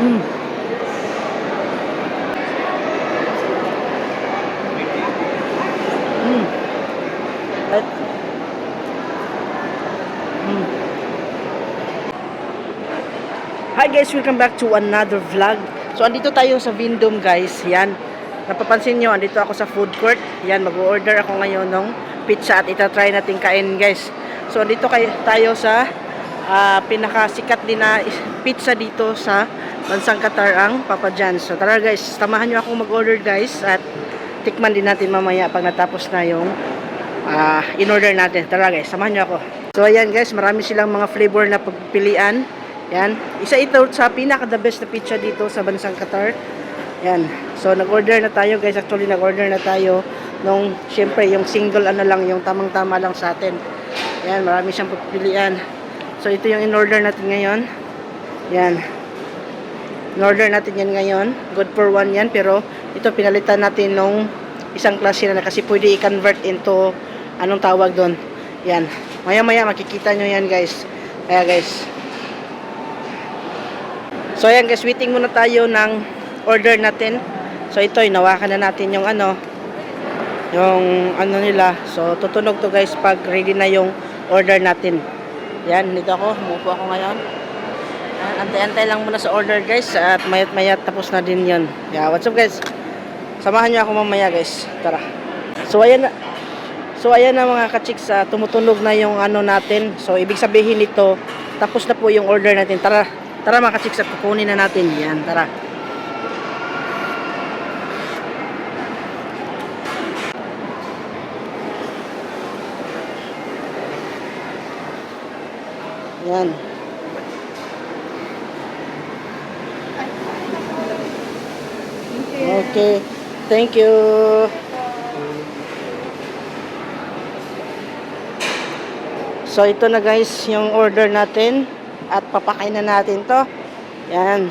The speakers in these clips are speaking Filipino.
Mm. Mm. Hi guys, welcome back to another vlog. So andito tayo sa Vindom guys. Yan. Napapansin nyo, andito ako sa food court. Yan, mag-order ako ngayon ng pizza at itatry natin kain guys. So andito kay, tayo sa ah, pinakasikat din na pizza dito sa bansang Qatar ang Papa John's. So tara guys, samahan nyo ako mag-order guys at tikman din natin mamaya pag natapos na yung ah, in-order natin. Tara guys, samahan nyo ako. So ayan guys, marami silang mga flavor na pagpilian. Yan. Isa ito sa pinaka the best na pizza dito sa bansang Qatar. Yan. So nag-order na tayo guys. Actually nag-order na tayo nung syempre yung single ano lang, yung tamang-tama lang sa atin. Yan, marami siyang pagpilian. So ito yung in-order natin ngayon. Yan. In-order natin yan ngayon. Good for one yan. Pero ito pinalitan natin nung isang klase na kasi pwede i-convert into anong tawag doon. Yan. Maya-maya makikita nyo yan guys. Kaya guys. So ayan guys, waiting muna tayo ng order natin. So ito, inawakan na natin yung ano, yung ano nila. So tutunog to guys pag ready na yung order natin. Yan, dito ako, umupo ako ngayon. Yan, Antay-antay lang muna sa order guys at mayat mayat tapos na din yon. Yeah, what's up guys? Samahan niyo ako mamaya guys. Tara. So ayan na. So ayan na mga kachiks, ah, tumutunog na yung ano natin. So ibig sabihin nito, tapos na po yung order natin. Tara, tara mga kachiks, at kukunin na natin. Yan, tara. Yan. Okay. Thank you. So ito na guys yung order natin at papakain na natin to. Yan.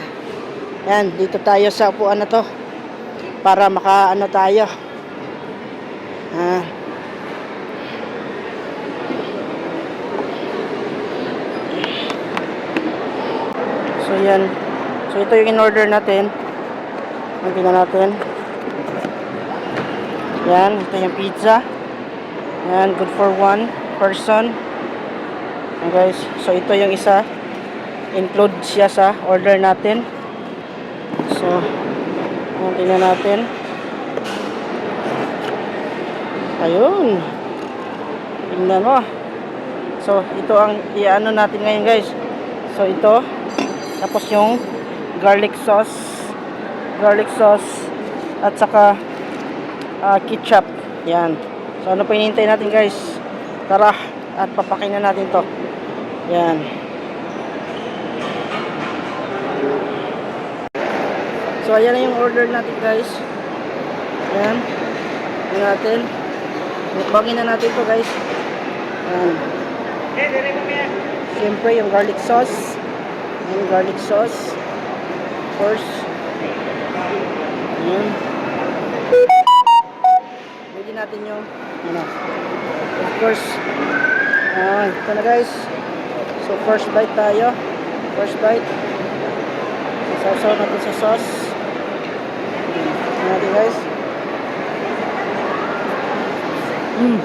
Yan, dito tayo sa upuan na to para maka ano tayo. Ah. So yan. So ito yung in-order natin. Tingnan natin. Yan, ito yung pizza. Yan, good for one person. Yan guys, so ito yung isa. Include siya sa order natin. So, yan, tingnan natin. Ayun. Tingnan mo. So, ito ang iano natin ngayon guys. So, ito. Tapos yung garlic sauce. Garlic sauce. At saka ah, ketchup. Yan. So, ano pa hinihintay natin guys? Tara. At papakain na natin to. Yan. So, ayan na yung order natin guys. Yan. Yan natin. Mukbangin na natin to guys. Yan. Siyempre, yung garlic sauce. Yung garlic sauce. Of course. Yan. Pwede natin yung, ano, of course. Ah, ito na guys. So, first bite tayo. First bite. Sausaw natin sa sauce. Ito natin guys. Mm.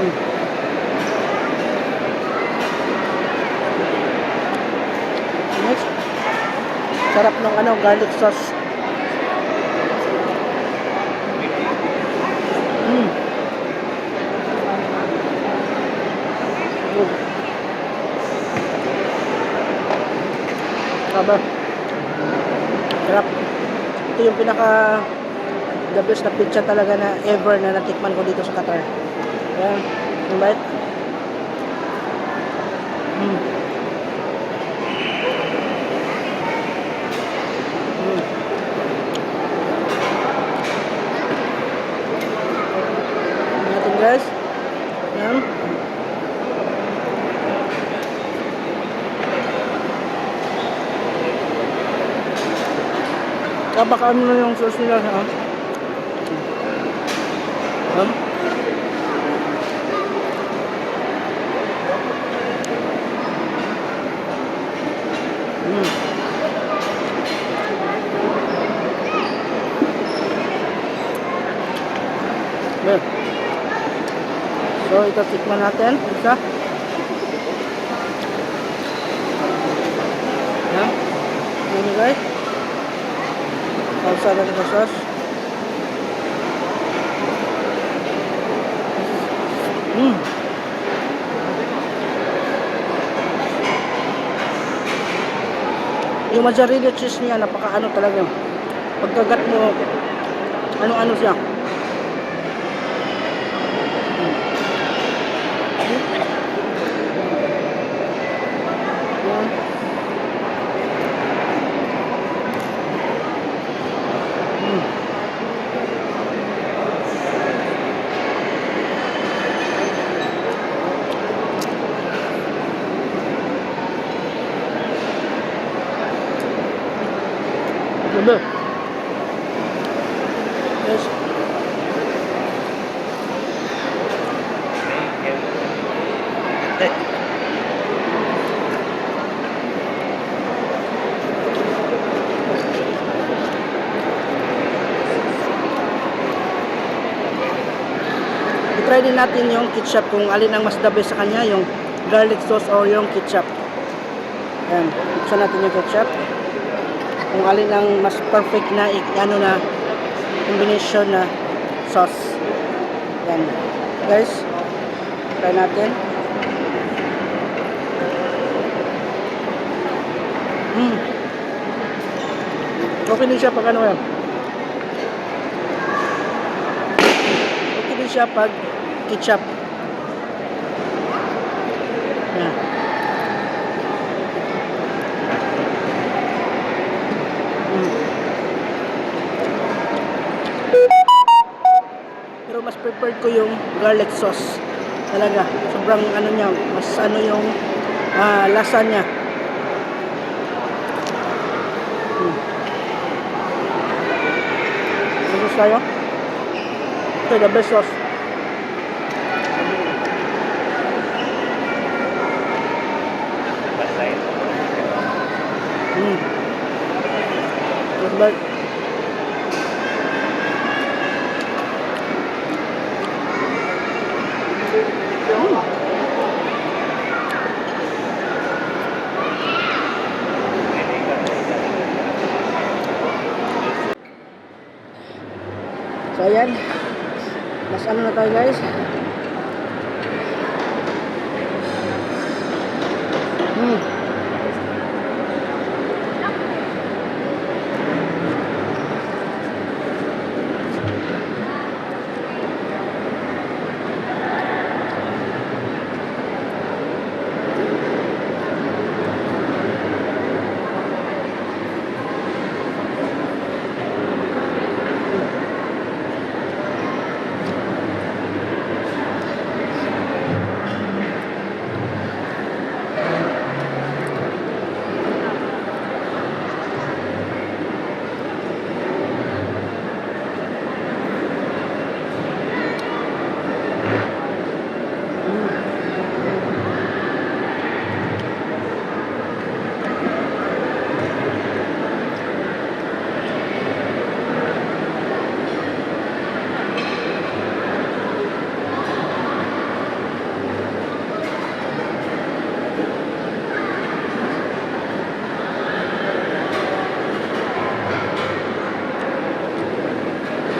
Mm. Next. Sarap ng ano, garlic sauce. Mm. Mm. Sarap. Sarap. Ito yung pinaka the best na pizza talaga na ever na natikman ko dito sa Qatar. Ayan. Yung baka ano na yung sauce nila ha? Ha? Mm. Yeah. So ito tikman natin isa. Yan. Ano guys? Natin sa sauce. Mm. Yung mozzarella cheese niya, napaka ano talaga. Pagkagat mo, ano-ano siya. Yan. Mm. Ganda. Yes. Din natin yung ketchup kung alin ang mas the best sa kanya, yung garlic sauce or yung ketchup. Ayan, buksan natin yung ketchup. Kung alin ang mas perfect na, ano na, combination na sauce. Yan. Guys, try natin. Mm. Okay din siya pag ano yan. Okay din siya pag ketchup. Yan. Pero mas preferred ko yung garlic sauce. Talaga. Sobrang ano niya, mas ano yung ah, lasa niya. Hmm. Gusto tayo? Ito, the best sauce. Hmm. Bad. So ayan. Mas ano na tayo guys.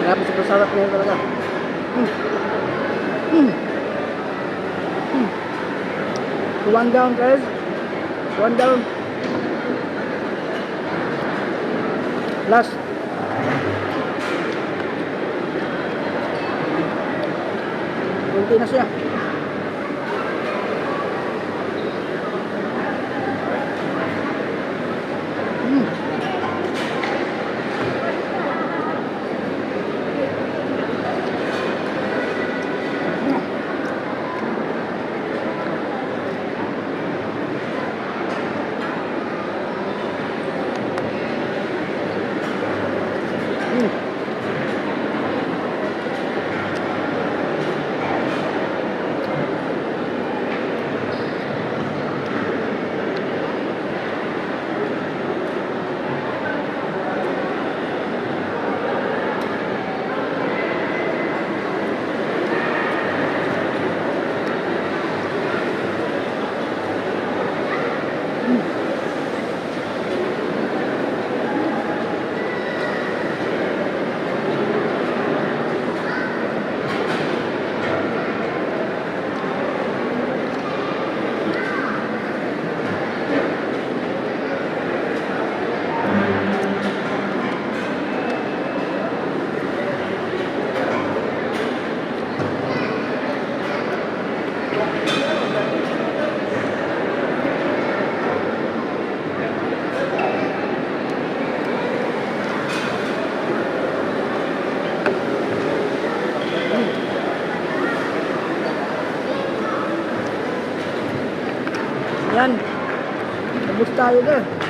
Grabe sa sarap niya talaga. Mm. Mm. Mm. One down guys. One down. Last. Kunti na. Mm. Mm. Yan. Tapos tayo na. Yan.